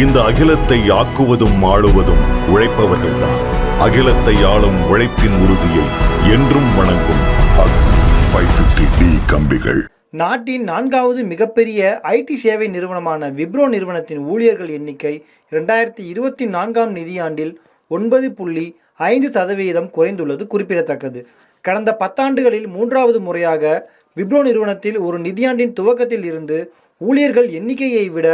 இந்த அகிலத்தை ஆக்குவதும் ஆளுவதும் உழைப்பவர்கள்தான். அகிலத்தை ஆளும் உழைப்பின் உறுதியை என்றும் வணங்கும் ஃபைவ் கம்பிகள். நாட்டின் நான்காவது மிகப்பெரிய ஐடி சேவை நிறுவனமான விப்ரோ நிறுவனத்தின் ஊழியர்கள் எண்ணிக்கை இரண்டாயிரத்தி இருபத்தி நான்காம் நிதியாண்டில் ஒன்பது புள்ளி ஐந்து சதவீதம் குறைந்துள்ளது குறிப்பிடத்தக்கது. கடந்த பத்தாண்டுகளில் மூன்றாவது முறையாக விப்ரோ நிறுவனத்தில் ஒரு நிதியாண்டின் துவக்கத்தில் இருந்து ஊழியர்கள் எண்ணிக்கையை விட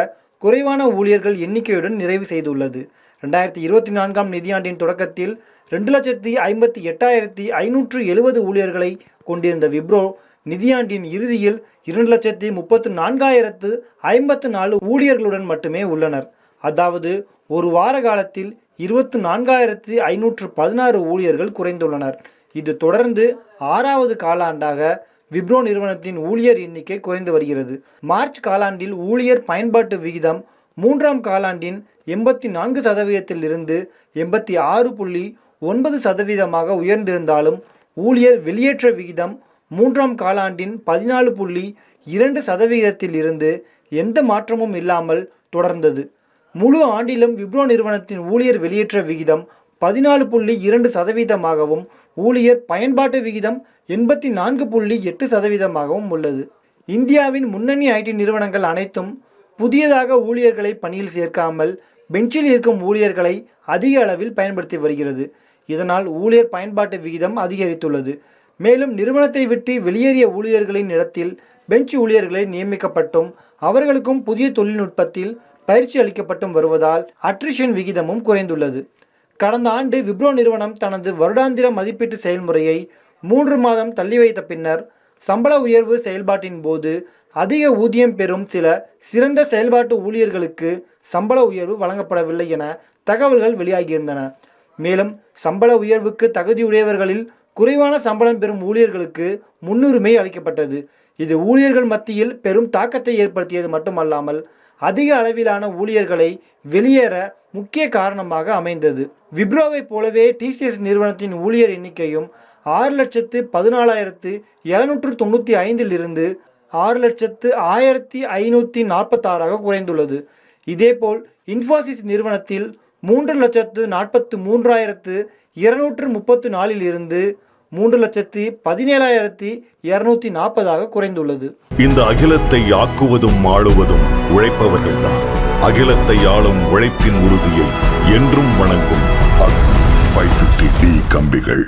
குறைவான ஊழியர்கள் எண்ணிக்கையுடன் நிறைவு செய்துள்ளது. ரெண்டாயிரத்தி இருபத்தி நான்காம் நிதியாண்டின் தொடக்கத்தில் ரெண்டு லட்சத்தி ஐம்பத்தி எட்டாயிரத்தி ஐநூற்று எழுபது ஊழியர்களை கொண்டிருந்த விப்ரோ நிதியாண்டின் இறுதியில் இரண்டு லட்சத்தி முப்பத்து நான்காயிரத்து ஐம்பத்து நாலு ஊழியர்களுடன் மட்டுமே உள்ளனர். அதாவது ஒரு வார காலத்தில் இருபத்து நான்காயிரத்து ஐநூற்று பதினாறு ஊழியர்கள் குறைந்துள்ளனர். இது தொடர்ந்து ஆறாவது காலாண்டாக விப்ரோ நிறுவனத்தின் ஊழியர் எண்ணிக்கை குறைந்து வருகிறது. மார்ச் காலாண்டில் ஊழியர் பயன்பாட்டு விகிதம் மூன்றாம் காலாண்டின் எண்பத்தி நான்கு சதவீதத்தில் இருந்து எண்பத்தி ஆறு புள்ளி ஒன்பது சதவீதமாக உயர்ந்திருந்தாலும் ஊழியர் வெளியேற்ற விகிதம் மூன்றாம் காலாண்டின் பதினாலு புள்ளி இரண்டு சதவீதத்தில் இருந்து எந்த மாற்றமும் இல்லாமல் தொடர்ந்தது. முழு ஆண்டிலும் விப்ரோ நிறுவனத்தின் ஊழியர் வெளியேற்ற விகிதம் பதினாலு புள்ளி இரண்டு சதவீதமாகவும் ஊழியர் பயன்பாட்டு விகிதம் எண்பத்தி நான்கு புள்ளி எட்டு சதவீதமாகவும் உள்ளது. இந்தியாவின் முன்னணி ஐடி நிறுவனங்கள் அனைத்தும் புதியதாக ஊழியர்களை பணியில் சேர்க்காமல் பெஞ்சில் இருக்கும் ஊழியர்களை அதிக அளவில் பயன்படுத்தி வருகிறது. இதனால் ஊழியர் பயன்பாட்டு விகிதம் அதிகரித்துள்ளது. மேலும் நிறுவனத்தை விட்டு வெளியேறிய ஊழியர்களின் இடத்தில் பெஞ்ச் ஊழியர்களை நியமிக்கப்பட்டும் அவர்களுக்கும் புதிய தொழில்நுட்பத்தில் பயிற்சி அளிக்கப்பட்டும் வருவதால் அட்ரிஷன் விகிதமும் குறைந்துள்ளது. கடந்த ஆண்டு விப்ரோ நிறுவனம் தனது வருடாந்திர மதிப்பீட்டு செயல்முறையை மூன்று மாதம் தள்ளி வைத்த பின்னர் சம்பள உயர்வு செயல்பாட்டின் போது அதிக ஊதியம் பெறும் சில சிறந்த செயல்பாட்டு ஊழியர்களுக்கு சம்பள உயர்வு வழங்கப்படவில்லை என தகவல்கள் வெளியாகியிருந்தன. மேலும் சம்பள உயர்வுக்கு தகுதியுடையவர்களில் குறைவான சம்பளம் பெறும் ஊழியர்களுக்கு முன்னுரிமை அளிக்கப்பட்டது. இது ஊழியர்கள் மத்தியில் பெரும் தாக்கத்தை ஏற்படுத்தியது மட்டுமல்லாமல் அதிக அளவிலான ஊழியர்களை வெளியேற முக்கிய காரணமாக அமைந்தது. விப்ரோவைப் போலவே டிசிஎஸ் நிறுவனத்தின் ஊழியர் எண்ணிக்கையும் ஆறு லட்சத்து பதினாலாயிரத்து எழுநூற்று தொண்ணூற்றி ஐந்திலிருந்து ஆறு லட்சத்து ஆயிரத்தி ஐநூற்றி நாற்பத்தாறாக குறைந்துள்ளது. இதேபோல் இன்ஃபோசிஸ் நிறுவனத்தில் மூன்று லட்சத்து நாற்பத்து மூன்றாயிரத்து இருநூற்று முப்பத்து நாலில் இருந்து மூன்று லட்சத்தி பதினேழாயிரத்தி இருநூத்தி நாற்பதாக குறைந்துள்ளது. இந்த அகிலத்தை ஆக்குவதும் ஆளுவதும் உழைப்பவர்கள்தான். அகிலத்தை ஆளும் உழைப்பின் உறுதியை என்றும் வணங்கும் கம்பிகள்.